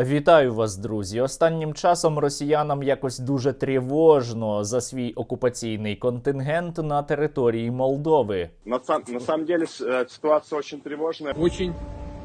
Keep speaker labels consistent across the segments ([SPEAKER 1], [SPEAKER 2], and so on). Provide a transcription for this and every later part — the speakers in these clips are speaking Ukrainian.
[SPEAKER 1] Вітаю вас, друзі. Останнім часом росіянам якось дуже тривожно за свій окупаційний контингент на території Молдови.
[SPEAKER 2] На, сам- на самом деле ситуація э, тривожна. очень тревожная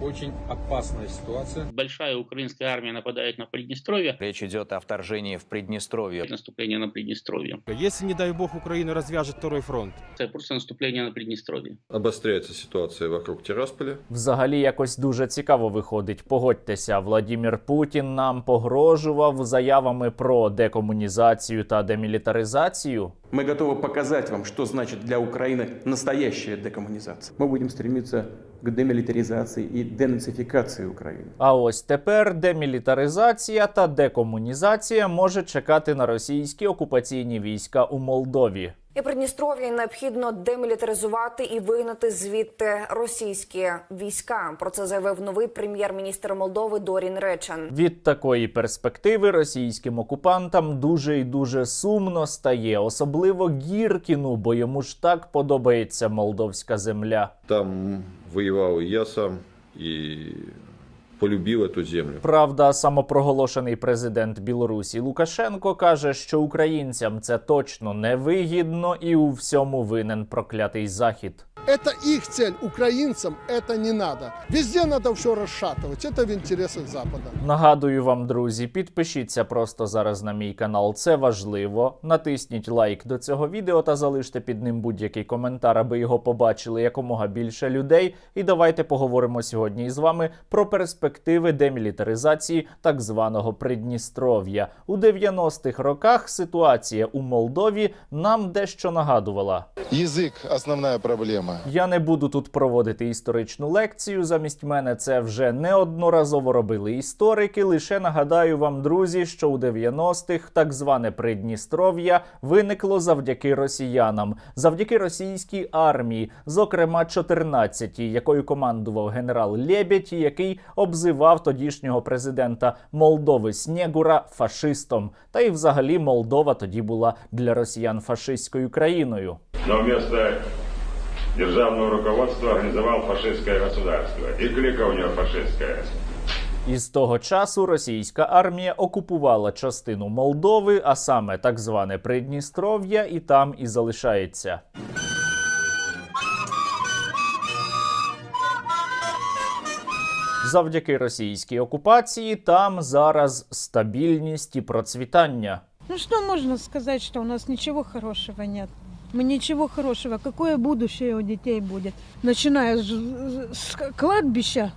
[SPEAKER 3] Очень, очень опасная ситуация.
[SPEAKER 4] большая украинская армия нападает на Приднестровье,
[SPEAKER 5] Речь идет о вторжении в Приднестровье.
[SPEAKER 4] наступление на Приднестровье.
[SPEAKER 6] Если, не дай бог, Украина развяжет второй фронт,
[SPEAKER 4] Это просто наступление на Приднестровье.
[SPEAKER 7] Обостряется ситуация вокруг Тирасполя.
[SPEAKER 1] Взагалі якось дуже цікаво виходить. Погодьтеся, Владімір Путін нам погрожував заявами про декомунізацію та демілітаризацію.
[SPEAKER 8] Мы готовы показать вам, что значит для Украины настоящая декоммунизация. Мы будем стремиться к демілітаризації і денацифікації України.
[SPEAKER 1] А ось тепер демілітаризація та декомунізація може чекати на російські окупаційні війська у Молдові.
[SPEAKER 9] І Придністров'я необхідно демілітаризувати і вигнати звідти російські війська. Про це заявив новий прем'єр-міністр Молдови Дорін Речен.
[SPEAKER 1] Від такої перспективи російським окупантам дуже і дуже сумно стає, особливо Гіркіну, бо йому ж так подобається молдовська земля.
[SPEAKER 7] Там воевал и я сам, и полюбил эту землю.
[SPEAKER 1] Правда, самопроголошений президент Білорусі Лукашенко каже, що українцям це точно не вигідно і у всьому винен проклятий захід.
[SPEAKER 10] Это их цель, украинцам это не надо. Везде надо все расшатывать, это в интересах Запада.
[SPEAKER 1] Нагадую вам, друзі, підпишіться просто зараз на мій канал. Це важливо. Натисніть лайк до цього відео та залиште під ним будь-який коментар, аби його побачили якомога більше людей. І давайте поговоримо сьогодні із вами про перспективи демілітаризації так званого Придністров'я. У 90-х роках ситуація у Молдові нам дещо нагадувала.
[SPEAKER 11] Язык – основная проблема.
[SPEAKER 1] Я не буду тут проводити історичну лекцію. Замість мене це вже неодноразово робили історики. Лише нагадаю вам, друзі, що у 90-х так зване Придністров'я виникло завдяки росіянам, завдяки російській армії, зокрема 14-й, якою командував генерал Лєбідь, який обзивав тодішнього президента Молдови Снєгура фашистом. Та й взагалі Молдова тоді була для росіян фашистською країною.
[SPEAKER 2] Но вместо державного руководства организовал фашистское государство. И клика у него фашистская.
[SPEAKER 1] І з того часу російська армія окупувала частину Молдови, а саме так зване Придністров'я, і там і залишається. Завдяки російській окупації там зараз стабільність і процвітання.
[SPEAKER 12] Ну что можно сказать, что у нас ничего хорошего нет? Мы ничего хорошего. Какое будущее у детей будет? Начиная с, с кладбища,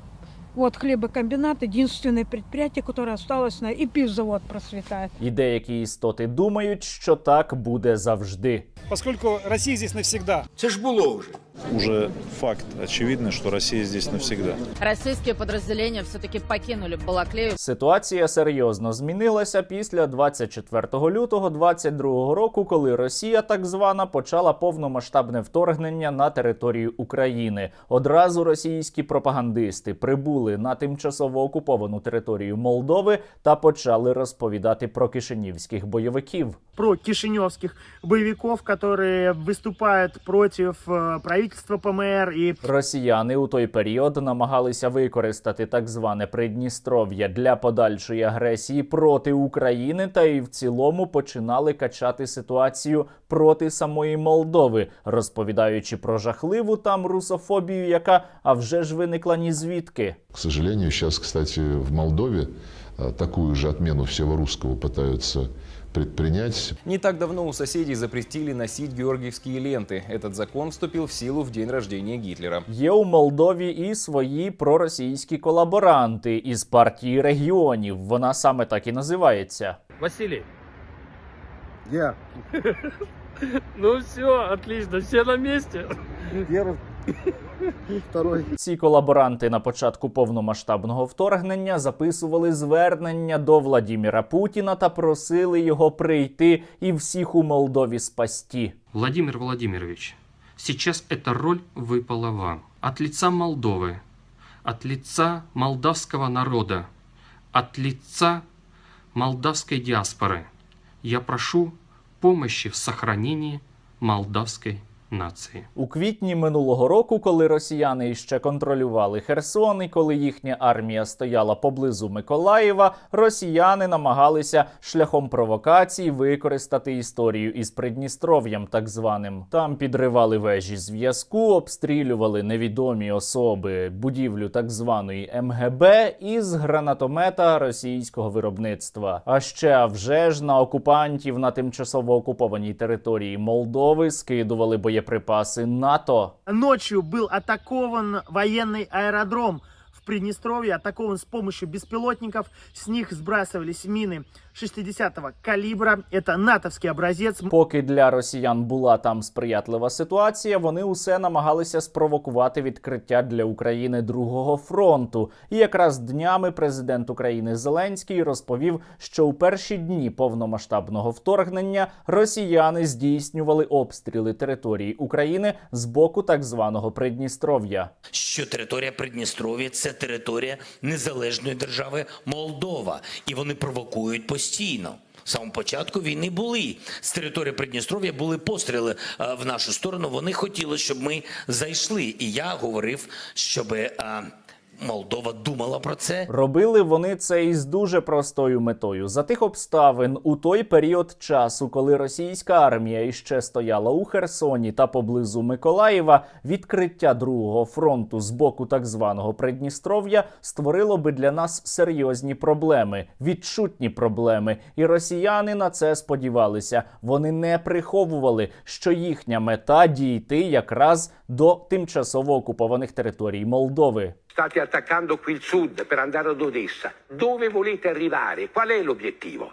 [SPEAKER 12] вот хлебокомбинат, единственное предприятие, которое осталось на и пивзавод процветает.
[SPEAKER 1] І деякі істоти думають, що так буде завжди.
[SPEAKER 6] поскольку Россия здесь навсегда.
[SPEAKER 3] Це ж було вже.
[SPEAKER 11] Уже факт очевидный, что Россия здесь навсегда.
[SPEAKER 12] Российские подразделения все-таки покинули Балаклею.
[SPEAKER 1] Ситуація серйозно змінилася після 24 лютого 22 року, коли Росія, так звана, почала повномасштабне вторгнення на територію України. Одразу російські пропагандисти прибули на тимчасово окуповану територію Молдови та почали розповідати про кишинівських бойовиків.
[SPEAKER 13] про кишиневских боевиков, которые выступают против э, правительства ПМР и
[SPEAKER 1] Росіяни у той період намагалися використати так зване Придністров'я для подальшої агресії проти України та і в цілому починали качати ситуацію проти самої Молдови, розповідаючи про жахливу там русофобію, яка а вже ж виникла ні звідки.
[SPEAKER 11] К сожалению, сейчас, кстати, в Молдове а, такую же отмену всего русского пытаются предпринять.
[SPEAKER 5] Не так давно у соседей запретили носить георгиевские ленты. Этот закон вступил в силу в день рождения Гитлера.
[SPEAKER 1] Є у Молдові і свої проросійські колаборанти із партії регіонів. Вона саме так і називається.
[SPEAKER 6] Василий.
[SPEAKER 10] Я.
[SPEAKER 6] Ну все, отлично, все на месте.
[SPEAKER 10] Первый, второй.
[SPEAKER 1] Ці колаборанти на початку повномасштабного вторгнення записували звернення до Владіміра Путіна та просили його прийти і всіх у Молдові спасти.
[SPEAKER 4] Владимир Владимирович, сейчас эта роль выпала вам. От лица Молдовы, от лица молдавского народа, от лица молдавской диаспоры я прошу помощи в сохранении молдавской нации.
[SPEAKER 1] У квітні минулого року, коли росіяни іще контролювали Херсон, і коли їхня армія стояла поблизу Миколаєва, росіяни намагалися шляхом провокацій використати історію із Придністров'ям, так званим. Там підривали вежі зв'язку, обстрілювали невідомі особи будівлю так званої МГБ із гранатомета російського виробництва. А ще вже ж на окупантів на тимчасово окупованій території Молдови скидували боєприпаси НАТО.
[SPEAKER 13] Ночью был атакован военный аэродром в Приднестровье, атакован с помощью беспилотников. С них сбрасывались мины 60-го калибра. Это натовский образец.
[SPEAKER 1] Поки для росіян була там сприятлива ситуація, вони усе намагалися спровокувати відкриття для України другого фронту. І якраз днями президент України Зеленський розповів, що у перші дні повномасштабного вторгнення росіяни здійснювали обстріли території України з боку так званого Придністров'я.
[SPEAKER 14] що територія Придністров'я це територія незалежної держави Молдова, і вони провокують постійно. З самого початку війни були з території Придністров'я були постріли е, в нашу сторону. Вони хотіли, щоб ми зайшли. І я говорив, щоб е, Молдова думала про це.
[SPEAKER 1] Робили вони це із дуже простою метою. За тих обставин у той період часу, коли російська армія іще стояла у Херсоні та поблизу Миколаєва, відкриття другого фронту з боку так званого Придністров'я створило би для нас серйозні проблеми, відчутні проблеми. І росіяни на це сподівалися. Вони не приховували, що їхня мета дійти якраз до тимчасово окупованих територій Молдови.
[SPEAKER 15] State attaccando qui il sud per andare ad Odessa. Dove volete arrivare? Qual è l'obiettivo?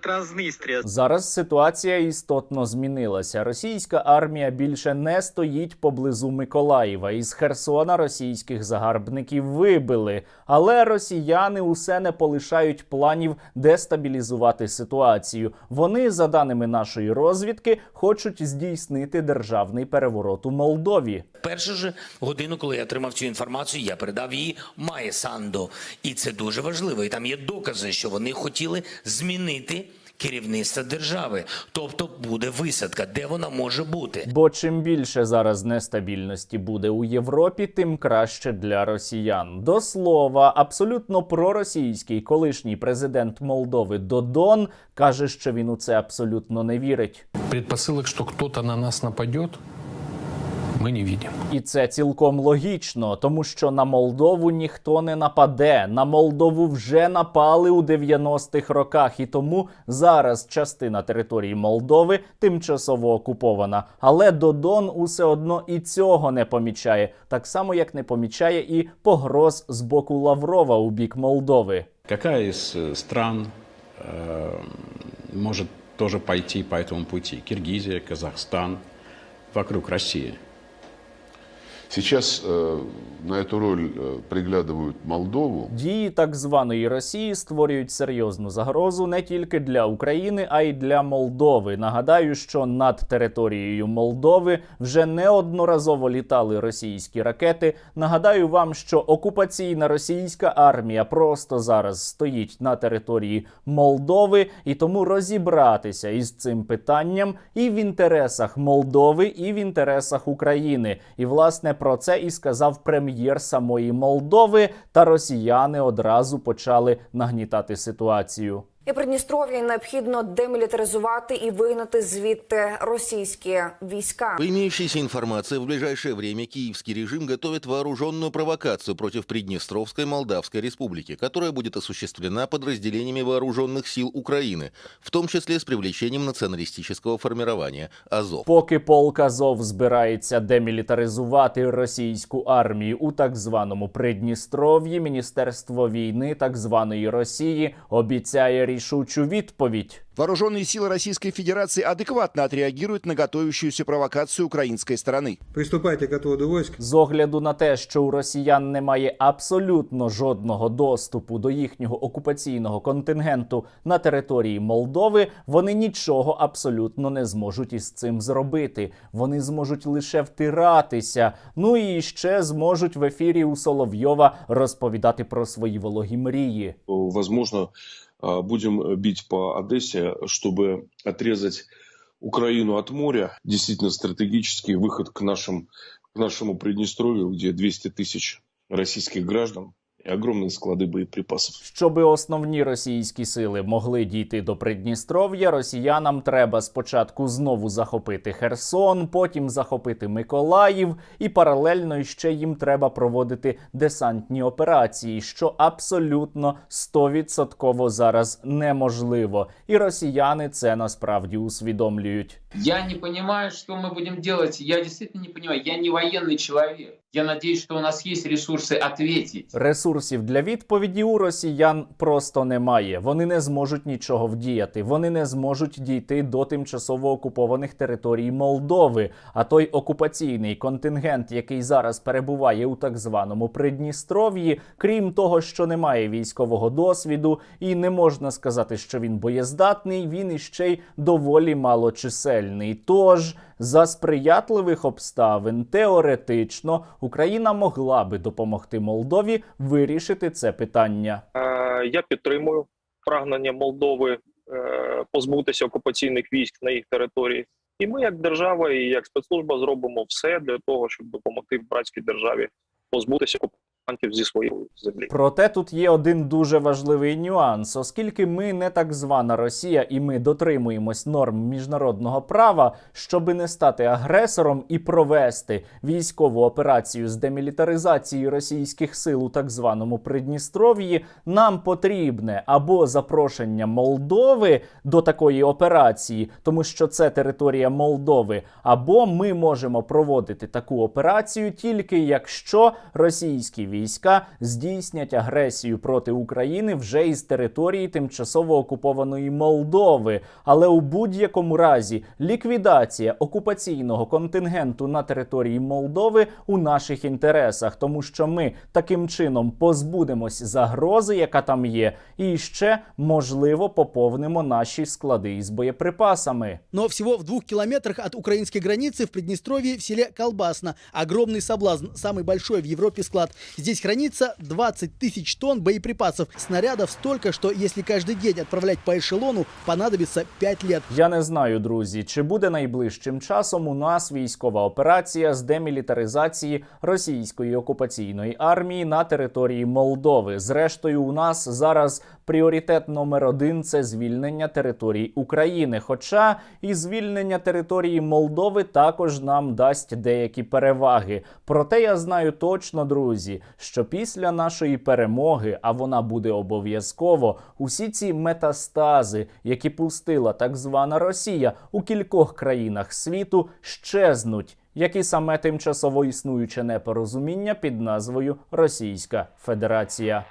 [SPEAKER 16] Transnistria.
[SPEAKER 1] Зараз ситуація істотно змінилася. Російська армія більше не стоїть поблизу Миколаєва. Із Херсона російських загарбників вибили. Але росіяни усе не полишають планів дестабілізувати ситуацію. Вони, за даними нашої розвідки, хочуть здійснити державний переворот у Молдові.
[SPEAKER 14] Першу ж годину, коли я отримав цю інформацію, я передав її Майе Сандо. І це дуже важливо. І там є докази, що вони хотіли змінити керівництво держави. Тобто буде висадка, де вона може бути.
[SPEAKER 1] Бо чим більше зараз нестабільності буде у Європі, тим краще для росіян. До слова, абсолютно проросійський колишній президент Молдови Додон каже, що він у це абсолютно не вірить.
[SPEAKER 17] Предпосылок, что кто-то на нас нападет, мы не видим.
[SPEAKER 1] І це цілком логічно, тому що на Молдову ніхто не нападе. На Молдову вже напали у 90-х роках, і тому зараз частина території Молдови тимчасово окупована. Але Додон усе одно і цього не помічає, так само як не помічає і погроз з боку Лаврова у бік Молдови.
[SPEAKER 18] Какая из э, стран э, может тоже пойти по этому пути? Киргизия, Казахстан, вокруг России.
[SPEAKER 11] Сейчас э, на эту роль э, приглядывают Молдову.
[SPEAKER 1] Дії так званої Росії створюють серйозну загрозу не тільки для України, а й для Молдови. Нагадаю, що над територією Молдови вже неодноразово літали російські ракети. Нагадаю вам, що окупаційна російська армія просто зараз стоїть на території Молдови, і тому розібратися із цим питанням і в інтересах Молдови, і в інтересах України. І власне про це і сказав прем'єр самої Молдови. Та росіяни одразу почали нагнітати ситуацію.
[SPEAKER 9] І Придністров'я необхідно демілітаризувати і вигнати звідти російські війська.
[SPEAKER 19] По имеющейся информации, в ближайшее время киевский режим готовит вооруженную провокацию против Приднестровской Молдавской Республики, которая будет осуществлена подразделениями вооруженных сил Украины, в том числе с привлечением националистического формирования Азов.
[SPEAKER 1] Поки полк Азов збирається демілітаризувати російську армію у так званому Придністров'ї, міністерство війни так званої Росії обіцяє рішучу відповідь.
[SPEAKER 20] Вооруженные силы Российской Федерации адекватно отреагируют на готовящуюся провокацию украинской стороны.
[SPEAKER 3] Приступайте к отводу войск.
[SPEAKER 1] З огляду на те, що у росіян немає абсолютно жодного доступу до їхнього окупаційного контингенту на території Молдови, вони нічого абсолютно не зможуть із цим зробити. Вони зможуть лише втиратися. Ну і ще зможуть в ефірі у Соловйова розповідати про свої вологі мрії.
[SPEAKER 21] Возможно, а, Будем бить по Одессе, чтобы отрезать Украину от моря. Действительно стратегический выход к, нашим, к нашему Приднестровью, где 200 тысяч российских граждан и огромные склады боеприпасов.
[SPEAKER 1] Щоби основні російські сили могли дійти до Придністров'я, росіянам треба спочатку знову захопити Херсон, потім захопити Миколаїв, і паралельно ще їм треба проводити десантні операції, що абсолютно стовідсотково зараз неможливо. І росіяни це насправді усвідомлюють.
[SPEAKER 22] Я не понимаю, что мы будем делать. Я действительно не понимаю. Я не военный человек. Я надеюсь, что у нас есть ресурсы ответить.
[SPEAKER 1] Ресурсів для відповіді у росіян просто немає. Вони не зможуть нічого вдіяти. Вони не зможуть дійти до тимчасово окупованих територій Молдови. А той окупаційний контингент, який зараз перебуває у так званому Придністров'ї, крім того, що немає військового досвіду, і не можна сказати, що він боєздатний, він іще й доволі малочисельний. Тож за сприятливих обставин теоретично Україна могла би допомогти Молдові вирішити це питання.
[SPEAKER 23] Е, Я підтримую прагнення Молдови е, позбутися окупаційних військ на їх території. І ми, як держава і як спецслужба, зробимо все для того, щоб допомогти братській державі позбутися окупантів зі своєї землі.
[SPEAKER 1] Проте тут є один дуже важливий нюанс, оскільки ми не так звана Росія, і ми дотримуємось норм міжнародного права, щоби не стати агресором і провести військову операцію з демілітаризації російських сил у так званому Придністров'ї, нам потрібне або запрошення Молдови до такої операції, тому що це територія Молдови, або ми можемо проводити таку операцію тільки якщо російські війська здійснять агресію проти України вже із території тимчасово окупованої Молдови. Але у будь-якому разі ліквідація окупаційного контингенту на території Молдови у наших інтересах, тому що ми таким чином позбудемось загрози, яка там є, і ще можливо поповнимо наші склади із боєприпасами.
[SPEAKER 24] Но всего в двух километрах от украинской границы в Приднестровье в селе Колбасно. Огромный соблазн, самый большой в Европе склад. Здесь хранится 20 тысяч тонн боеприпасов. Снарядов столько, что если каждый день отправлять по эшелону, понадобится 5 лет.
[SPEAKER 1] Я не знаю, друзі, чи буде найближчим часом у нас військова операція з демілітаризації російської окупаційної армії на території Молдови. Зрештою, у нас зараз пріоритет номер один це звільнення територій України. Хоча і звільнення території Молдови також нам дасть деякі переваги. Проте я знаю точно, друзі, що після нашої перемоги, а вона буде обов'язково, усі ці метастази, які пустила так звана Росія у кількох країнах світу, щезнуть. Як і саме тимчасово існуюче непорозуміння під назвою Російська Федерація.